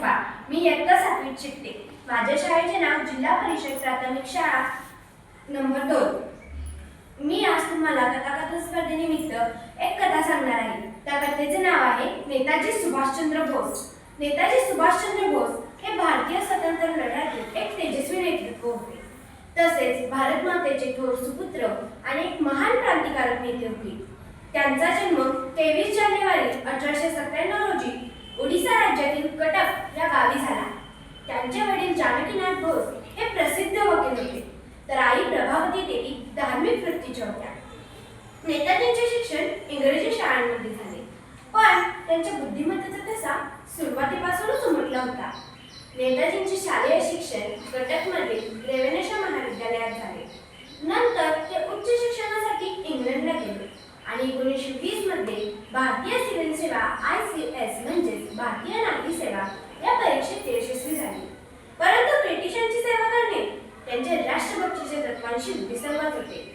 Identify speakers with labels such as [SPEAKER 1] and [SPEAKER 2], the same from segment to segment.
[SPEAKER 1] Zumba मी इयत्ता सातवीत शिकते. माझ्या शाळेचे नाव जिल्हा परिषद प्राथमिक शाळा नंबर दोन. मी आज तुम्हाला कथाकथन स्पर्धेनिमित्त एक कथा सांगणार आहे. त्या कथेचे नाव आहे नेताजी सुभाषचंद्र बोस. नेताजी सुभाषचंद्र बोस हे भारतीय स्वतंत्र लढ्यातील एक तेजस्वी नेतृत्व होते. तसेच भारत मातेचे थोर सुपुत्र आणि एक महान क्रांतिकारक नेते होते. त्यांचा जन्म तेवीस जानेवारी अठराशे सत्त्याण्णव ओडिसा राज्यातील कटक या गावी झाला. त्यांचे वडील जानकीनाथ बोस हे प्रसिद्ध वकील होते. तर आई प्रभावती देवी धार्मिक वृत्तीच्या होत्या. नेताजींचे शिक्षण इंग्रजी शाळांमध्ये झाले. पण त्यांच्या बुद्धिमत्तेचा ठसा सुरुवातीपासूनच उमटला होता. नेताजींचे शालेय शिक्षण कटकमधील रेव्हनेशा महाविद्यालयात झाले. नंतर ते उच्च शिक्षणासाठी इंग्लंडला गेले आणि एकोणीसशे वीसमध्ये भारतीय सिव्हिल सेवा आय सी एस म्हणजे म्हणजेच भारतीय नागरी सेवा या परीक्षेत ते यशस्वी झाले परंतु ब्रिटिशांची सेवा करणे त्यांच्या राष्ट्रभक्तीच्या तत्वांशी विसंगत होते.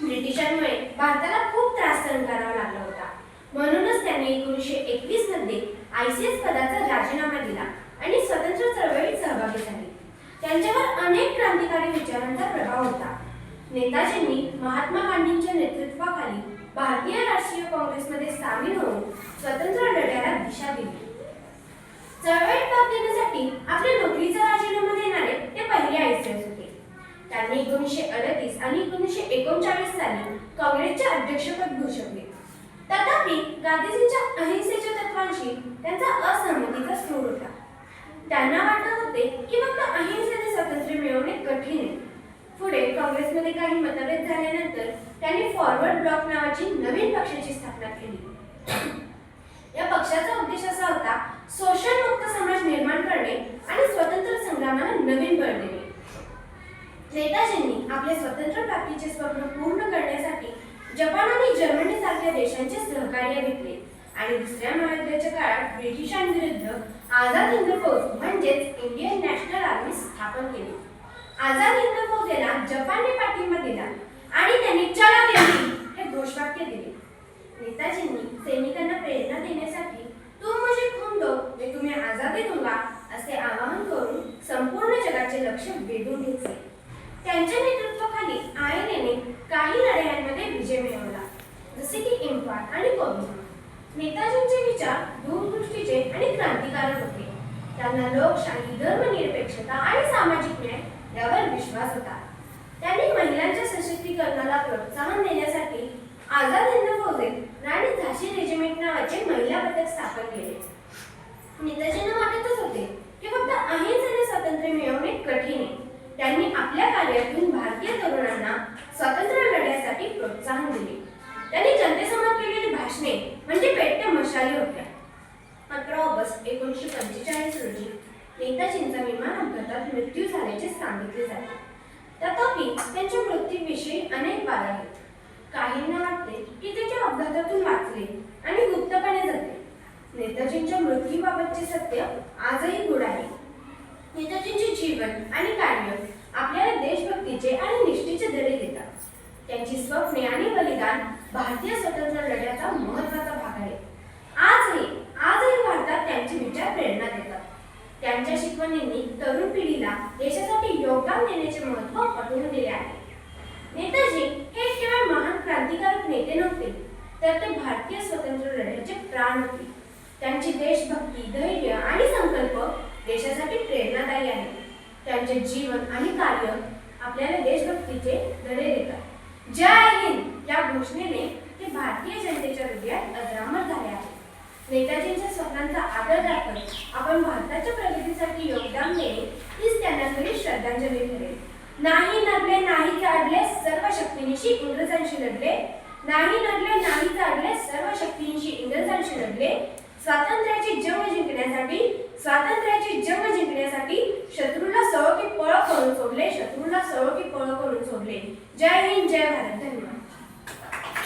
[SPEAKER 1] ब्रिटिशांमुळे भारताला खूप त्रास सहन करावा लागला होता. म्हणूनच त्यांनी एकोणीसशे एकवीसमध्ये आयसीएस पदाचा राजीनामा दिला आणि स्वतंत्र चळवळीत सहभागी झाले. त्यांच्यावर अनेक क्रांतिकारी विचारांचा प्रभाव होता. नेताजींनी महात्मा गांधींच्या नेतृत्वाखाली भारतीय राष्ट्रीय काँग्रेसमध्ये सामील होऊन स्वतंत्र लढ्याला दिशा दिली चळवळीत भाग घेण्यासाठी आपल्या नोकरीचा राजीनामा देणारे ते पहिले आयसीएस होते त्यांनी एकोणीसशे अडतीस आणि एकोणीसशे एकोणचाळीस साली काँग्रेसचे अध्यक्षपद भूषवले. तथापि गांधीजींच्या अहिंसेच्या तत्वांशी त्यांचा असहमतीचा सूर होता. त्यांना वाटत होते की फक्त अहिंसेने स्वातंत्र्य मिळवणे कठीण आहे. पुढे काँग्रेसमध्ये काही मतभेद झाल्यानंतर त्यांनी फॉरवर्ड ब्लॉक नावाची नवीन पक्षाची स्थापना केली. या पक्षाचा उद्देश असा होता सोशल मुक्त समाज निर्माण करणे आणि स्वतंत्र संग्रामाला नवीन बळ देणे. नेताजींनी आपले स्वतंत्र प्राप्तीचे स्वप्न पूर्ण करण्यासाठी जपान आणि जर्मनी सारख्या देशांचे सहकार्य घेतले. आणि दुसऱ्या महायुद्धाच्या काळात ब्रिटिशांविरुद्ध आझाद हिंद फौज म्हणजेच इंडियन नॅशनल आर्मी स्थापन केली. आझाद हिंद फौजेला जपानने पाठिंबा दिला आणि त्यांनी चला दिल्ली हे घोषवाक्य दिले. नेताजींनी सैनिकांना प्रेरणा देण्यासाठी नेताजींचे विचार दूरदृष्टीचे आणि क्रांतिकारक होते. त्यांना लोकशाही धर्मनिरपेक्षता आणि सामाजिक न्याय यावर विश्वास होता. त्यांनी महिलांच्या सशक्तीकरणाला प्रोत्साहन देण्यासाठी आझाद हिंद फौजेत राणी झाशी रेजिमेंट नावाचे महिला पथक स्थापन केले. नेताजींना वाटतच होते की फक्त अहिंसेने स्वातंत्र्य मिळवणे कठीण आहे. त्यांनी आपल्या कार्यातून भारतीय तरुणांना स्वातंत्र्य लढ्यासाठी प्रोत्साहन दिले. त्यांनी जनतेसमोर केलेली भाषणे म्हणजे पेटत्या मशाली होत्या. अकरा ऑगस्ट एकोणीसशे पंचेचाळीस रोजी नेताजींचा विमान अपघातात मृत्यू झाल्याचे सांगितले जाते. तथापि त्यांच्या मृत्यूविषयी अनेक वाद आहेत. काहींना वाटते की ते त्या अपघातातून वाचले आणि गुप्तपणे जगले. नेताजींच्या मृत्यूबाबतचे सत्य आजही गुढ आहे. नेताजींचे जीवन आणि कार्य आपल्याला देशभक्तीचे आणि निष्ठेचे धडे देतात. त्यांची स्वप्ने आणि बलिदान भारतीय स्वतंत्र लढ्याचा महत्त्वाचा भाग आहे आजही आजही भारतात त्यांचे विचार प्रेरणा देतात त्यांच्या शिकवणींनी तरुण पिढीला देशासाठी योगदान देण्याचे महत्त्व पटवून दिले आहे. नेताजी हे केवळ महान क्रांतिकारक नेते नव्हते तर ते भारतीय स्वतंत्र लढ्याचे प्राण होते. त्यांची देशभक्ती धैर्य आणि संकल्प देशासाठी प्रेरणादायी आहे. त्यांचे जीवन आणि कार्य आपल्याला देशभक्तीचे धडे देतात. जय हिंद! या घोषणेने ते भारतीय जनतेच्या हृदयात अजरामर झाले आहे. नेताजींच्या स्वप्नांचा आदर राखत आपण भारताच्या प्रगतीसाठी योगदान देणे हीच त्यांना खरी श्रद्धांजली ठरेल. नाही नडले नाही चाडले सर्व शक्तींशी इंग्रजांशी लढले. नाही नडले नाही चाडले सर्व शक्तींशी इंग्रजांशी लढले. स्वातंत्र्याची जंग जिंकण्यासाठी स्वातंत्र्याची जंग जिंकण्यासाठी शत्रूला सळो की पळ करून सोडले शत्रूला सळो की पळ करून सोडले. जय हिंद जय भारत